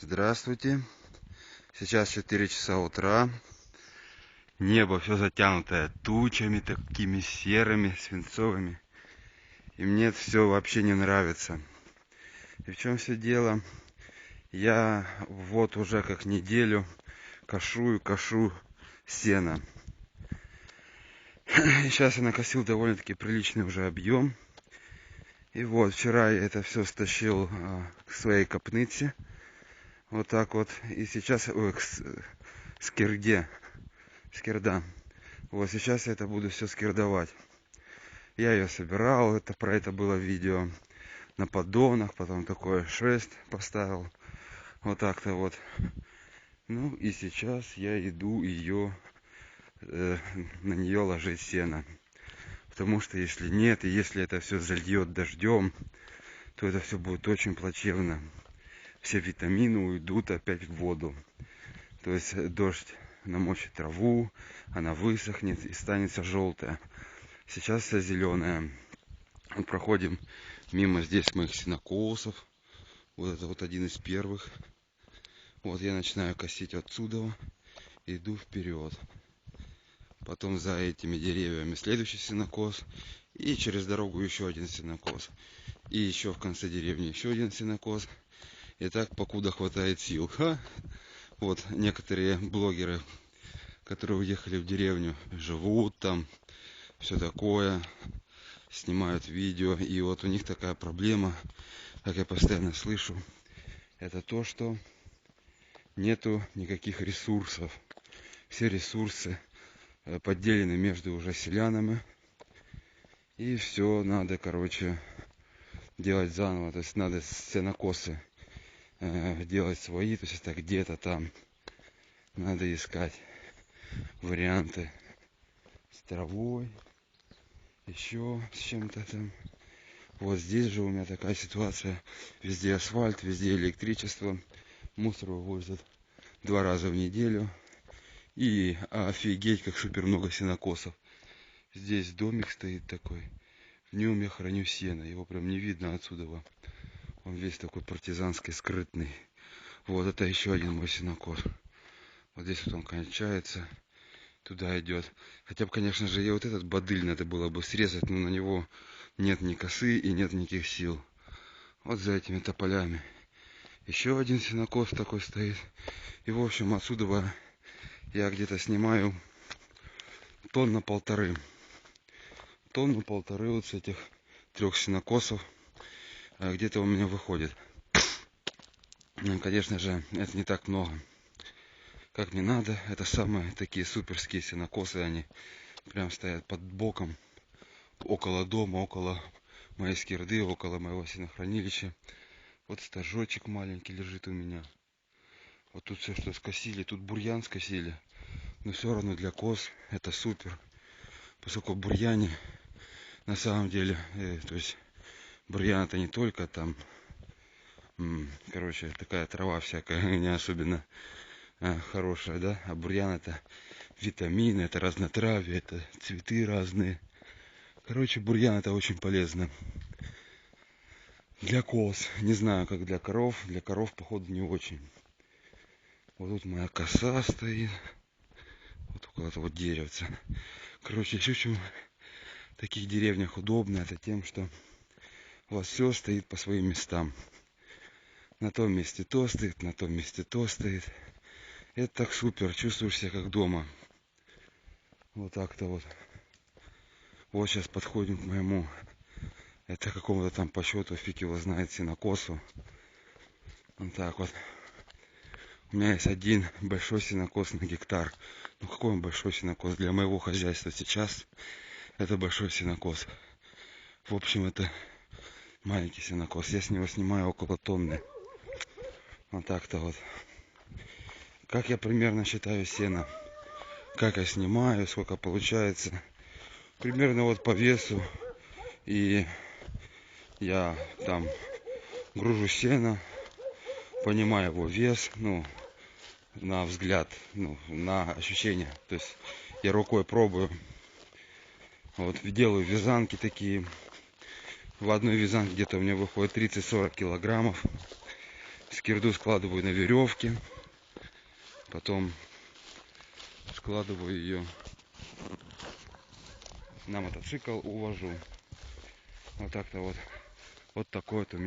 Здравствуйте. Сейчас 4 часа утра. Небо все затянутое тучами такими серыми, свинцовыми. И мне это все вообще не нравится. И в чем все дело? Я вот уже как неделю кашу и кашу сено. И сейчас я накосил довольно-таки приличный уже объем. И вот, вчера я это все стащил а, к своей копныце. Вот так вот. И сейчас, ой, скирде. Скирда. Вот сейчас я это буду все скирдовать. Я ее собирал, это про это было видео на поддонах, потом такой шест поставил. Вот так-то вот. Ну и сейчас я иду ее э, на нее ложить сено. Потому что если нет, и если это все зальет дождем, то это все будет очень плачевно. Все витамины уйдут опять в воду. То есть дождь намочит траву, она высохнет и станется желтая. Сейчас вся зеленая. Мы проходим мимо здесь моих синокосов. Вот это вот один из первых. Вот я начинаю косить отсюда. Иду вперед потом за этими деревьями следующий сенокос, и через дорогу еще один сенокос. И еще в конце деревни еще один сенокос. И так покуда хватает сил. Ха? Вот некоторые блогеры, которые уехали в деревню, живут там, все такое, снимают видео. И вот у них такая проблема, как я постоянно слышу, это то, что нету никаких ресурсов. Все ресурсы Э, поделены между уже селянами. И все надо, короче, делать заново. То есть надо сенокосы э, делать свои. То есть это где-то там надо искать варианты с травой, еще с чем-то там. Вот здесь же у меня такая ситуация. Везде асфальт, везде электричество. Мусор вывозят два раза в неделю. И офигеть, как супер много сенокосов. Здесь домик стоит такой. В нем я храню сено. Его прям не видно отсюда. Он весь такой партизанский, скрытный. Вот это еще один мой сенокос. Вот здесь вот он кончается. Туда идет. Хотя бы, конечно же, и вот этот бадыль надо было бы срезать, но на него нет ни косы и нет никаких сил. Вот за этими тополями. Еще один сенокос такой стоит. И, в общем, отсюда я где-то снимаю тонна полторы. Тонну полторы вот с этих трех синокосов где-то у меня выходит. Ну, конечно же, это не так много. Как не надо. Это самые такие суперские синокосы. Они прям стоят под боком. Около дома, около моей скирды, около моего синохранилища. Вот стажочек маленький лежит у меня. Вот тут все, что скосили, тут бурьян скосили. Но все равно для коз это супер. Поскольку в бурьяне на самом деле, э, то есть бурьян это не только там, короче, такая трава всякая, не особенно а, хорошая, да, а бурьян это витамины, это разнотравие, это цветы разные. Короче, бурьян это очень полезно. Для коз. Не знаю, как для коров. Для коров, походу, не очень. Вот тут моя коса стоит. Вот около этого деревца. Короче, еще чем в таких деревнях удобно, это тем, что вас все стоит по своим местам. На том месте то стоит, на том месте то стоит. Это так супер, чувствуешь себя как дома. Вот так-то вот. Вот сейчас подходим к моему, это какому-то там по счету, фиг его знает, синокосу. Вот так вот. У меня есть один большой сенокос на гектар. Ну какой он большой сенокос для моего хозяйства сейчас? Это большой сенокос. В общем, это маленький сенокос. Я с него снимаю около тонны. Вот так-то вот. Как я примерно считаю сено? Как я снимаю, сколько получается? Примерно вот по весу. И я там гружу сено, понимаю его вес, ну, на взгляд, ну, на ощущение. То есть я рукой пробую. Вот делаю вязанки такие. В одной вязанке где-то у меня выходит 30-40 килограммов Скирду складываю на веревке. Потом складываю ее на мотоцикл, увожу. Вот так-то вот. Вот такой вот у меня